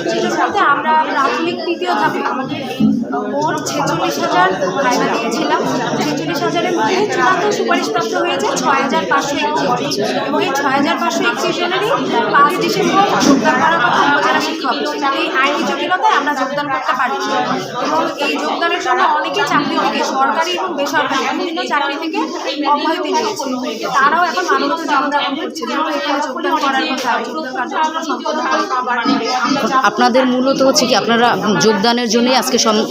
বলতে আমরা প্রাথমিক তৃতীয় ধাপে মোট ছেচল্লিশ হাজার ভাইবা দিয়েছিলাম। ছেচল্লিশ হাজারের মধ্যে চূড়ান্ত সুপারিশপ্রাপ্ত হয়েছে ছয় হাজার পাঁচশো একত্রিশ এবং এই ছয় হাজার পাঁচশো একত্রিশ জনেরই পাঁচ ডিসেম্বর যোগদান করার কথা উপজেলা শিক্ষা অফিস এই আইনি জটিলতায় আমরা যোগদান করতে পারি। এবং এই যোগদানের জন্য অনেকে চাকরি থেকে সরকারি এবং বেসরকারি বিভিন্ন চাকরি থেকে অব্যাহতি নিয়েছে তারাও এখন মানবত জীবনযাপন করছে। যেমন এখানে যোগদান করার কথা যোগদান কার্যক্রম সম্পন্ন আপনাদের মূলত হচ্ছে কি আপনারা যোগদানের জন্যই আজকে সম-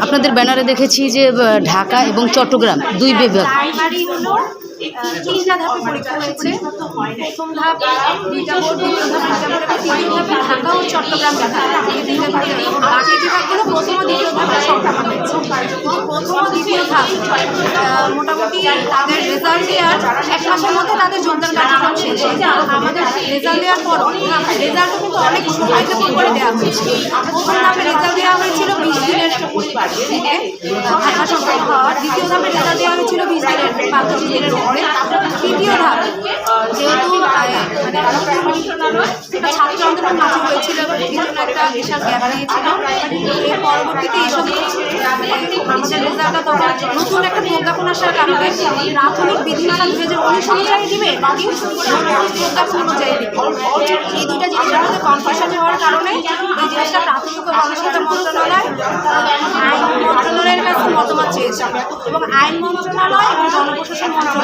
আপনাদের ব্যানারে দেখেছি যে ঢাকা এবং চট্টগ্রাম দুই বিভাগ। প্রথম ধাপ দুইটা বোর্ড ধাপ ঢাকা ও চট্টগ্রাম বিভাগগুলো মোটামুটি তাদের রেজাল্ট দেওয়ার এক মাসের মধ্যে তাদের যোগদান কার্যক্রম শেষ আমাদের রেজাল্ট দেওয়ার পর রেজাল্টও কিন্তু অনেক সময় করে দেওয়া হয়েছে। প্রথম ধাপে রেজাল্ট দেওয়া হয়েছিল বিশ দিনের থেকে। হওয়ার দ্বিতীয় ধাপে রেজাল্ট দেওয়া হয়েছিল বিশ দিনের পাঁচ দিনের তৃতীয় ধাপ। যেহেতু মানে একটা ছাত্র আন্দোলন মাঝে হয়েছিল এই জন্য একটা বিশাল গ্যাপ দিয়েছিল এর পরবর্তীতে এইসব আমাদের রেজাল্টটা তখন নতুন একটা প্রজ্ঞাপন আসার কারণে প্রাথমিক বিধিমালা দু হাজার উনিশ অনুযায়ী দিবে নাকি প্রজ্ঞাপন অনুযায়ী দিবে এই দুইটা জিনিসের মধ্যে কনফিউশন হওয়ার কারণে এই জিনিসটা প্রাথমিক ও গণশিক্ষা মন্ত্রণালয়, আইন মন্ত্রণালয়ের কাছে মতামত চেয়েছে। এবং আইন মন্ত্রণালয় এবং জনপ্রশাসন মন্ত্রণালয়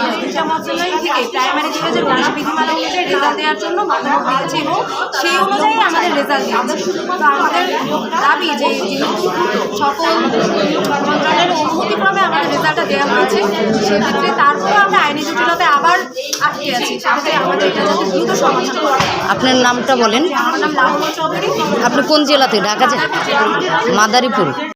মন্ত্রণালয় থেকে প্রাইমারি হাজার উনিশ বিধিমালা অনুযায়ী রেজাল্ট দেওয়ার জন্য দিয়েছে এবং সেই অনুযায়ী আমাদের রেজাল্ট দিয়েছে। তো আমাদের দাবি যে সকল মন্ত্রণালয়ের অনুমতিক্রমে আমাদের রেজাল্টটা দেওয়া হয়েছে সেক্ষেত্রে তারপরেও আমরা আইনি জটিলতায় আবার আটকে আছি। সেক্ষেত্রে আমাদের এটা যাতে দ্রুত সমাধান আপনার নামটা বলেন। আমার নাম চৌধুরী। আপনি কোন জেলাতে? ঢাকা জেলা। মাদারীপুর।